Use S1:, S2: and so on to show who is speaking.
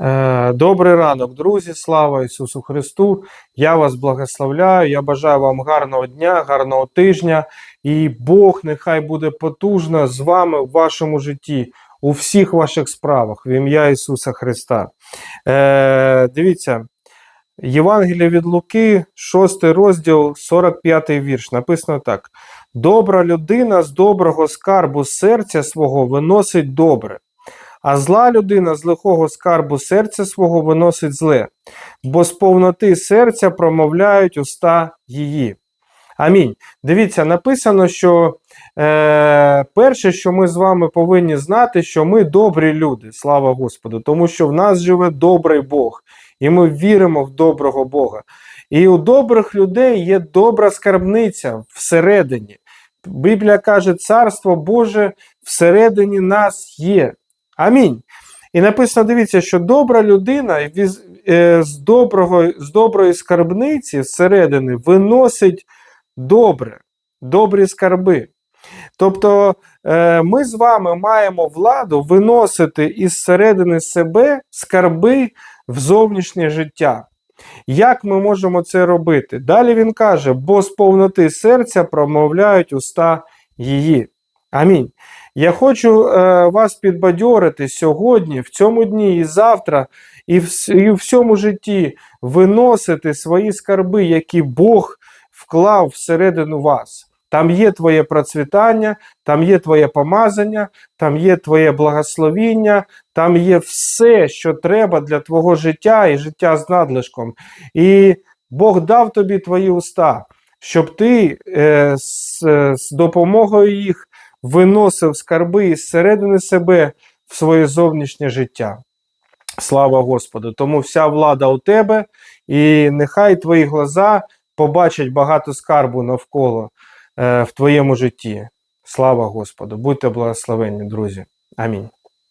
S1: Е, Добрий ранок, друзі! Слава Ісусу Христу! Я вас благословляю. Я бажаю вам гарного дня, гарного тижня. І Бог нехай буде потужно з вами в вашому житті, у всіх ваших справах, в ім'я Ісуса Христа. Е, Дивіться, Євангеліє від Луки, 6 розділ, 45 вірш. Написано так: Добра людина з доброго скарбу серця свого виносить добре. А зла людина з лихого скарбу серця свого виносить зле, бо з повноти серця промовляють уста її. Амінь. Дивіться, написано, що е, перше, що ми з вами повинні знати, що ми добрі люди, слава Господу, тому що в нас живе добрий Бог, і ми віримо в доброго Бога. І у добрих людей є добра скарбниця всередині. Біблія каже, Царство Боже всередині нас є. Амінь. І написано: дивіться, що добра людина е, з, доброго, з доброї скарбниці зсередини виносить добре, добрі скарби. Тобто е, ми з вами маємо владу виносити із середини себе скарби в зовнішнє життя. Як ми можемо це робити? Далі він каже: бо з повноти серця промовляють уста її. Амінь. Я хочу е, вас підбадьорити сьогодні, в цьому дні і завтра, і в, і в всьому житті виносити свої скарби, які Бог вклав всередину вас. Там є твоє процвітання, там є твоє помазання, там є твоє благословіння, там є все, що треба для твого життя і життя з надлишком. І Бог дав тобі твої уста, щоб ти е, з, з допомогою їх виносив скарби із середини себе в своє зовнішнє життя. Слава Господу! Тому вся влада у тебе, і нехай твої глаза побачать багато скарбу навколо е, в твоєму житті. Слава Господу! Будьте благословенні, друзі. Амінь.